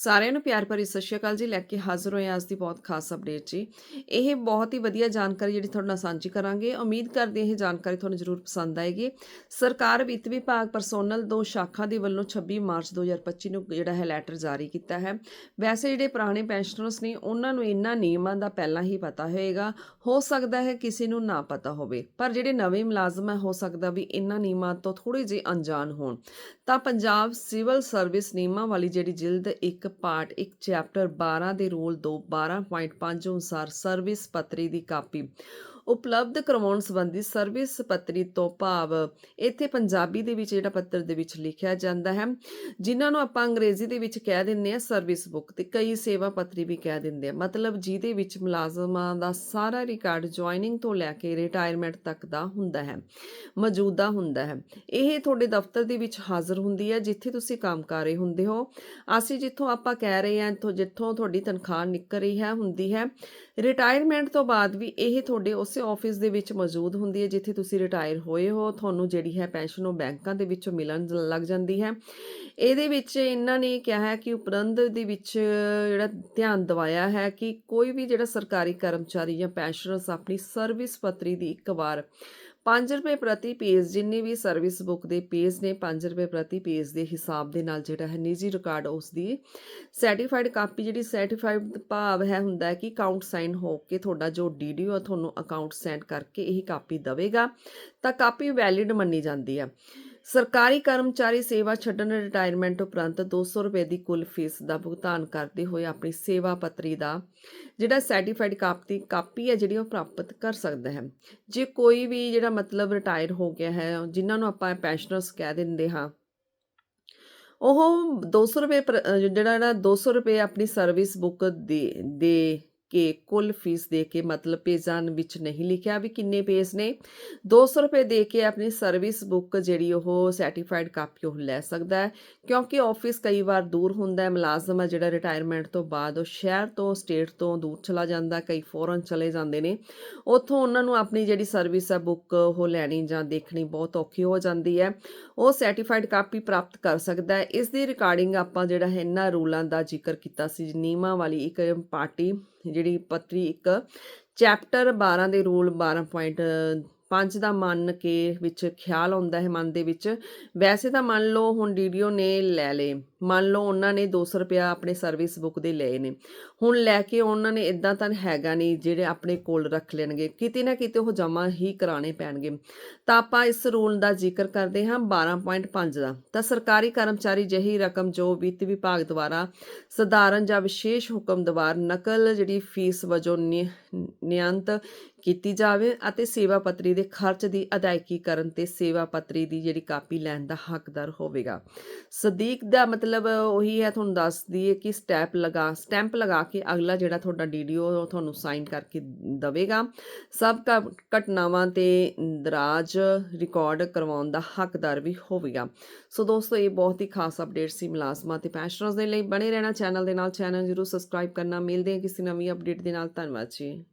ਸਾਰਿਆਂ ਨੂੰ ਪਿਆਰ ਭਰੀ ਸਤਿ ਸ਼੍ਰੀ ਅਕਾਲ ਜੀ, ਲੈ ਕੇ ਹਾਜ਼ਰ ਹੋਏ ਹਾਂ ਅੱਜ ਦੀ ਬਹੁਤ ਖਾਸ ਅਪਡੇਟ ਜੀ। ਇਹ ਬਹੁਤ ਹੀ ਵਧੀਆ ਜਾਣਕਾਰੀ ਜਿਹੜੀ ਤੁਹਾਡੇ ਨਾਲ ਸਾਂਝੀ ਕਰਾਂਗੇ। ਉਮੀਦ ਕਰਦੇ ਇਹ ਜਾਣਕਾਰੀ ਤੁਹਾਨੂੰ ਜ਼ਰੂਰ ਪਸੰਦ ਆਏਗੀ। ਸਰਕਾਰ ਵਿੱਤ ਵਿਭਾਗ ਪਰਸੋਨਲ ਦੋ ਸ਼ਾਖਾ ਦੇ ਵੱਲੋਂ 26 ਮਾਰਚ 2025 ਨੂੰ ਜਿਹੜਾ ਹੈ ਲੈਟਰ ਜਾਰੀ ਕੀਤਾ ਹੈ। ਵੈਸੇ ਜਿਹੜੇ ਪੁਰਾਣੇ ਪੈਨਸ਼ਨਰਸ ਨੇ, ਉਹਨਾਂ ਨੂੰ ਇਹਨਾਂ ਨਿਯਮਾਂ ਦਾ ਪਹਿਲਾਂ ਹੀ ਪਤਾ ਹੋਏਗਾ। ਹੋ ਸਕਦਾ ਹੈ ਕਿਸੇ ਨੂੰ ਨਾ ਪਤਾ ਹੋਵੇ, ਪਰ ਜਿਹੜੇ ਨਵੇਂ ਮੁਲਾਜ਼ਮ ਹੈ, ਹੋ ਸਕਦਾ ਵੀ ਇਹਨਾਂ ਨਿਯਮਾਂ ਤੋਂ ਥੋੜੇ ਜਿਹੇ ਅਣਜਾਣ ਹੋਣ। ਤਾਂ ਪੰਜਾਬ ਸਿਵਲ ਸਰਵਿਸ ਨਿਯਮਾਂ ਵਾਲੀ ਜਿਹੜੀ ਜਿਲਦ ਇੱਕ ਪਾਠ 1 ਚੈਪਟਰ 12 ਦੇ ਰੂਲ 2 12.5 ਅਨੁਸਾਰ ਸਰਵਿਸ ਪੱਤਰੀ ਦੀ ਕਾਪੀ। ਉਪਲਬਧ ਕਰਵਾਉਣ ਸੰਬੰਧੀ ਸਰਵਿਸ ਪੱਤਰੀ ਤੋਂ ਭਾਵ ਇੱਥੇ ਪੰਜਾਬੀ ਦੇ ਵਿੱਚ ਜਿਹੜਾ ਪੱਤਰ ਦੇ ਵਿੱਚ ਲਿਖਿਆ ਜਾਂਦਾ ਹੈ, ਜਿਨ੍ਹਾਂ ਨੂੰ ਆਪਾਂ ਅੰਗਰੇਜ਼ੀ ਦੇ ਵਿੱਚ ਕਹਿ ਦਿੰਦੇ ਆ ਸਰਵਿਸ ਬੁੱਕ ਤੇ ਕਈ ਸੇਵਾ ਪੱਤਰੀ ਵੀ ਕਹਿ ਦਿੰਦੇ ਆ। ਮਤਲਬ ਜਿਹਦੇ ਵਿੱਚ ਮੁਲਾਜ਼ਮਾਂ ਦਾ ਸਾਰਾ ਰਿਕਾਰਡ ਜੁਆਇਨਿੰਗ ਤੋਂ ਲੈ ਕੇ ਰਿਟਾਇਰਮੈਂਟ ਤੱਕ ਦਾ ਹੁੰਦਾ ਹੈ, ਮੌਜੂਦਾ ਹੁੰਦਾ ਹੈ। ਇਹ ਤੁਹਾਡੇ ਦਫ਼ਤਰ ਦੇ ਵਿੱਚ ਹਾਜ਼ਰ ਹੁੰਦੀ ਹੈ, ਜਿੱਥੇ ਤੁਸੀਂ ਕੰਮ ਕਰ ਰਹੇ ਹੁੰਦੇ ਹੋ। ਅਸੀਂ ਜਿੱਥੋਂ ਆਪਾਂ ਕਹਿ ਰਹੇ ਹਾਂ ਤੋਂ ਜਿੱਥੋਂ ਤੁਹਾਡੀ ਤਨਖਾਹ ਨਿਕਲ ਰਹੀ ਹੈ, ਹੁੰਦੀ ਹੈ। ਰਿਟਾਇਰਮੈਂਟ ਤੋਂ ਬਾਅਦ ਵੀ ਇਹ ਤੁਹਾਡੇ ਉਸੇ ਆਫਿਸ ਦੇ ਵਿੱਚ ਮੌਜੂਦ ਹੁੰਦੀ ਹੈ, ਜਿੱਥੇ ਤੁਸੀਂ ਰਿਟਾਇਰ ਹੋਏ ਹੋ, ਤੁਹਾਨੂੰ ਜਿਹੜੀ ਹੈ ਪੈਨਸ਼ਨ ਉਹ ਬੈਂਕਾਂ ਦੇ ਵਿੱਚੋਂ ਮਿਲਣ ਲੱਗ ਜਾਂਦੀ ਹੈ। ਇਹਦੇ ਵਿੱਚ ਇਹਨਾਂ ਨੇ ਕਿਹਾ ਹੈ ਕਿ ਉਪਰੰਧ ਦੇ ਵਿੱਚ ਜਿਹੜਾ ਧਿਆਨ ਦਿਵਾਇਆ ਹੈ ਕਿ ਕੋਈ ਵੀ ਜਿਹੜਾ ਸਰਕਾਰੀ ਕਰਮਚਾਰੀ ਜਾਂ ਪੈਨਸ਼ਨਰਸ ਆਪਣੀ ਸਰਵਿਸ ਪੱਤਰੀ ਦੀ ਇੱਕ ਵਾਰ 5 ਰੁਪਏ ਪ੍ਰਤੀ ਪੇਜ, ਜਿੰਨੀ ਵੀ ਸਰਵਿਸ ਬੁੱਕ ਦੇ ਪੇਜ ਨੇ 5 ਰੁਪਏ ਪ੍ਰਤੀ ਪੇਜ ਦੇ ਹਿਸਾਬ ਦੇ ਨਾਲ ਜਿਹੜਾ ਹੈ ਨਿੱਜੀ ਰਿਕਾਰਡ ਉਸ ਦੀ ਸਰਟੀਫਾਈਡ ਕਾਪੀ ਜਿਹੜੀ ਸਰਟੀਫਾਈਡ ਭਾਵ ਹੈ ਹੁੰਦਾ ਹੈ ਕਿ ਅਕਾਊਂਟ ਸਾਈਨ ਹੋ ਕੇ ਤੁਹਾਡਾ ਜੋ ਡੀਡੀਓ ਤੁਹਾਨੂੰ ਅਕਾਊਂਟ ਸੈਂਡ ਕਰਕੇ ਇਹ ਕਾਪੀ ਦਵੇਗਾ, ਤਾਂ ਕਾਪੀ ਵੈਲਿਡ ਮੰਨੀ ਜਾਂਦੀ ਹੈ। ਸਰਕਾਰੀ ਕਰਮਚਾਰੀ ਸੇਵਾ ਛੱਡਣ ਰਿਟਾਇਰਮੈਂਟ ਉਪਰੰਤ 200 ਰੁਪਏ ਦੀ ਕੁੱਲ ਫੀਸ ਦਾ ਭੁਗਤਾਨ ਕਰਦੇ ਹੋਏ ਆਪਣੀ ਸੇਵਾ ਪੱਤਰੀ ਦਾ ਜਿਹੜਾ ਸਰਟੀਫਾਈਡ ਕਾਪੀ ਕਾਪੀ ਹੈ ਜਿਹੜੀ ਉਹ ਪ੍ਰਾਪਤ ਕਰ ਸਕਦਾ ਹੈ। ਜੇ ਕੋਈ ਵੀ ਜਿਹੜਾ ਮਤਲਬ ਰਿਟਾਇਰ ਹੋ ਗਿਆ ਹੈ, ਜਿਨ੍ਹਾਂ ਨੂੰ ਆਪਾਂ ਪੈਨਸ਼ਨਰਸ ਕਹਿ ਦਿੰਦੇ ਹਾਂ, ਉਹ 200 ਰੁਪਏ ਪ੍ਰ- ਜਿਹੜਾ ਨਾ 200 ਰੁਪਏ ਆਪਣੀ ਸਰਵਿਸ ਬੁੱਕ ਦੇ ਦੇ ਕੇ ਕੁੱਲ ਫੀਸ ਦੇ ਕੇ ਮਤਲਬ ਪੇਜਾਂ ਵਿੱਚ ਨਹੀਂ ਲਿਖਿਆ ਵੀ ਕਿੰਨੇ ਪੇਜ ਨੇ। 200 ਰੁਪਏ ਦੇ ਕੇ ਆਪਣੀ ਸਰਵਿਸ ਬੁੱਕ ਜਿਹੜੀ ਉਹ ਸਰਟੀਫਾਈਡ ਕਾਪੀ ਉਹ ਲੈ ਸਕਦਾ ਹੈ, ਕਿਉਂਕਿ ਆਫਿਸ ਕਈ ਵਾਰ ਦੂਰ ਹੁੰਦਾ ਹੈ, ਮੁਲਾਜ਼ਮ ਹੈ ਜਿਹੜਾ ਰਿਟਾਇਰਮੈਂਟ ਤੋਂ ਬਾਅਦ ਉਹ ਸ਼ਹਿਰ ਤੋਂ ਸਟੇਟ ਤੋਂ ਦੂਰ ਚਲਾ ਜਾਂਦਾ, ਕਈ ਫੋਰਨ ਚਲੇ ਜਾਂਦੇ ਨੇ। ਉੱਥੋਂ ਉਹਨਾਂ ਨੂੰ ਆਪਣੀ ਜਿਹੜੀ ਸਰਵਿਸ ਹੈ ਬੁੱਕ ਉਹ ਲੈਣੀ ਜਾਂ ਦੇਖਣੀ ਬਹੁਤ ਔਖੀ ਹੋ ਜਾਂਦੀ ਹੈ। ਉਹ ਸਰਟੀਫਾਈਡ ਕਾਪੀ ਪ੍ਰਾਪਤ ਕਰ ਸਕਦਾ ਹੈ। ਇਸ ਦੀ ਰਿਕਾਰਡਿੰਗ ਆਪਾਂ ਜਿਹੜਾ ਹੈ ਇਹਨਾਂ ਰੂਲਾਂ ਦਾ ਜ਼ਿਕਰ ਕੀਤਾ ਸੀ ਨਿਯਮਾਂ ਵਾਲੀ ਇੱਕ ਪਾਰਟੀ ਜਿਹੜੀ ਪੱਤਰੀ ਇੱਕ ਚੈਪਟਰ 12 ਦੇ ਰੂਲ 12.5 ਦਾ ਮੰਨ ਕੇ ਵਿੱਚ ਖਿਆਲ ਆਉਂਦਾ ਹੈ ਮਨ ਦੇ ਵਿੱਚ। ਵੈਸੇ ਤਾਂ ਮੰਨ ਲਓ ਹੁਣ ਡੀਡੀਓ ਨੇ ਲੈ ਲਏ। ਮੰਨ ਲਓ ਉਹਨਾਂ ਨੇ 200 ਰੁਪਿਆ ਆਪਣੇ ਸਰਵਿਸ ਬੁੱਕ ਦੇ ਲਏ ਨੇ। ਹੁਣ ਲੈ ਕੇ ਉਹਨਾਂ ਨੇ ਇਦਾਂ ਤਾਂ ਹੈਗਾ ਨਹੀਂ ਜਿਹੜੇ ਆਪਣੇ ਕੋਲ ਰੱਖ ਲੈਣਗੇ। ਕਿਤੇ ਨਾ ਕਿਤੇ ਉਹ ਜਮ੍ਹਾਂ ਹੀ ਕਰਾਣੇ ਪੈਣਗੇ। ਤਾਂ ਆਪਾਂ ਇਸ ਰੂਲ ਦਾ ਜ਼ਿਕਰ ਕਰਦੇ ਹਾਂ 12.5 ਦਾ। ਤਾਂ ਸਰਕਾਰੀ ਕਰਮਚਾਰੀ ਜਹੀ ਰਕਮ ਜੋ ਵਿੱਤ ਵਿਭਾਗ ਦੁਆਰਾ ਸਧਾਰਨ ਜਾਂ ਵਿਸ਼ੇਸ਼ ਹੁਕਮ ਦੁਆਰਾ ਨਕਲ ਜਿਹੜੀ ਫੀਸ ਵਜੋਂ ਨਿ- ਨਿਯੰਤ ਕੀਤੀ ਜਾਵੇ ਅਤੇ ਸੇਵਾ ਪੱਤਰੀ ਦੇ ਖਰਚ ਦੀ ਅਦਾਇਗੀ ਕਰਨ ਤੇ ਸੇਵਾ ਪੱਤਰੀ ਦੀ ਜਿਹੜੀ ਕਾਪੀ ਲੈਣ ਦਾ ਹੱਕਦਾਰ ਹੋਵੇਗਾ। ਸਦੀਕ ਦਾ ਮਤਲਬ ਮਤਲਬ ਉਹੀ ਹੈ, ਤੁਹਾਨੂੰ ਦੱਸ ਦਈਏ ਕਿ ਸਟੈਪ ਲਗਾ ਸਟੈਂਪ ਲਗਾ ਕੇ ਅਗਲਾ ਜਿਹੜਾ ਤੁਹਾਡਾ ਡੀਡੀਓ ਤੁਹਾਨੂੰ ਸਾਈਨ ਕਰਕੇ ਦਵੇਗਾ। ਸਭ ਘ- ਘਟਨਾਵਾਂ ਤੇ ਦਰਾਜ ਰਿਕਾਰਡ ਕਰਵਾਉਣ ਦਾ ਹੱਕਦਾਰ ਵੀ ਹੋਵੇਗਾ। ਸੋ ਦੋਸਤੋ, ਇਹ ਬਹੁਤ ਹੀ ਖਾਸ ਅਪਡੇਟ ਸੀ ਮੁਲਾਜ਼ਮਾਂ ਤੇ ਪੈਨਸ਼ਨਰਸ ਦੇ ਲਈ। ਬਣੇ ਰਹਿਣਾ ਚੈਨਲ ਦੇ ਨਾਲ। ਚੈਨਲ ਜਰੂਰ ਸਬਸਕ੍ਰਾਈਬ ਕਰਨਾ। ਮਿਲਦੇ ਹਾਂ ਕਿਸੇ ਨਵੀਂ ਅਪਡੇਟ ਦੇ ਨਾਲ। ਧੰਨਵਾਦ ਜੀ।